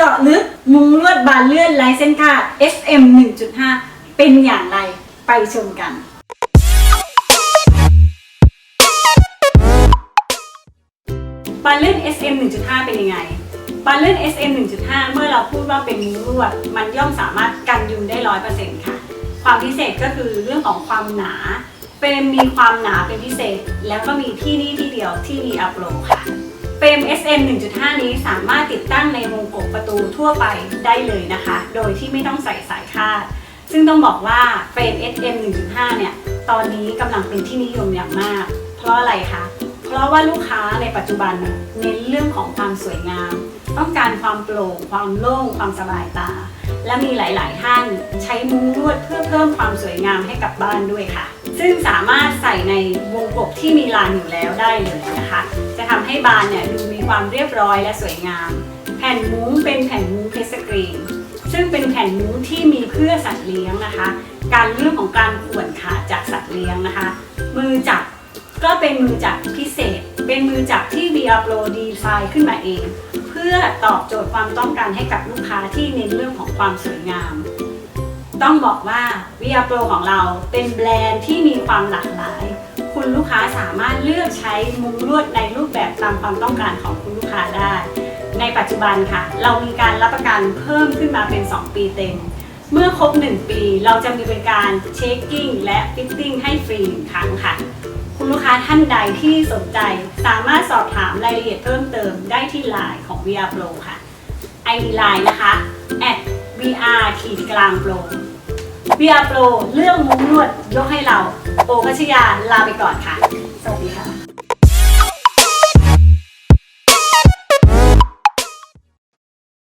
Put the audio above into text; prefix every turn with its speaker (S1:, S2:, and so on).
S1: เจาะลึกมุงลวดบานเลื่อนลายเส้นคาด FM 1.5 เป็นอย่างไรไปชมกัน บานเลื่อน SM 1.5 เป็นยังไง บานเลื่อน SM 1.5 เมื่อเราพูดว่าเป็นมุ้งลวด มันย่อมสามารถกันยุงได้100%ค่ะ ความพิเศษก็คือเรื่องของความหนา เป็นมีความหนาเป็นพิเศษ แล้วก็มีที่นี่ที่เดียวที่มีอัพโหลค่ะเฟรม SM 1.5 นี้สามารถติดตั้งในวงกบประตู ทั่วไปได้เลยนะคะ โดยที่ไม่ต้องใส่สายคาด ซึ่งต้องบอกว่าเฟรม SM 1.5 เนี่ย ตอนนี้กำลังเป็นที่นิยมอย่างมาก เพราะอะไรคะ เพราะว่าลูกค้าในปัจจุบันเน้นเรื่องของความสวยงาม ต้องการความโปร่ง ความโล่ง ความสบายตา และมีหลาย ๆ ท่านใช้มุ้งลวดเพื่อเพิ่มความสวยงามให้กับบ้านด้วยค่ะ ซึ่งสามารถใส่ในวงกบที่มีลานอยู่แล้วได้เลยนะคะ จะทำให้บานเนี่ยดูมีความเรียบร้อยและสวยงาม แผ่นมุ้งเป็นแผ่น งเป็นแผ่นมุ้ที่มีเพื่อสัตว์เลี้ยงนะคะ การเรื่องของการข่วนขาจากสัตว์เลี้ยงนะคะ มือจับก็เป็นมือจับพิเศษ เป็นมือจับที่ VR Pro ดีไซน์ขึ้นมาเอง เพื่อตอบโจทย์ความต้องการให้กับลูกค้าที่เน้นเรื่องของความสวยงาม ต้องบอกว่า VR Pro ของเราเป็นแบรนด์ที่มีความหลากหลาย คุณลูกค้าสามารถเลือกใช้มุ้งลวดในรูปแบบตามความต้องการของคุณลูกค้าได้ ในปัจจุบันค่ะ เรามีการรับประกันเพิ่มขึ้นมาเป็น 2 ปีเต็ม เมื่อครบ 1 ปีเราจะมีบริการเช็คกิ้งและฟิตติ้งให้ฟรีหนึ่งครั้งค่ะ คุณลูกค้าท่านใดที่สนใจสามารถสอบถามรายละเอียดเพิ่มเติมได้ที่ไลน์ของ VR Pro ค่ะ ID Line นะคะ @VR ขีดกลาง Pro VR Pro เรื่องมุ้งลวดยกให้เรา โอพัชยาลาไปก่อนค่ะ สวัสดีค่ะ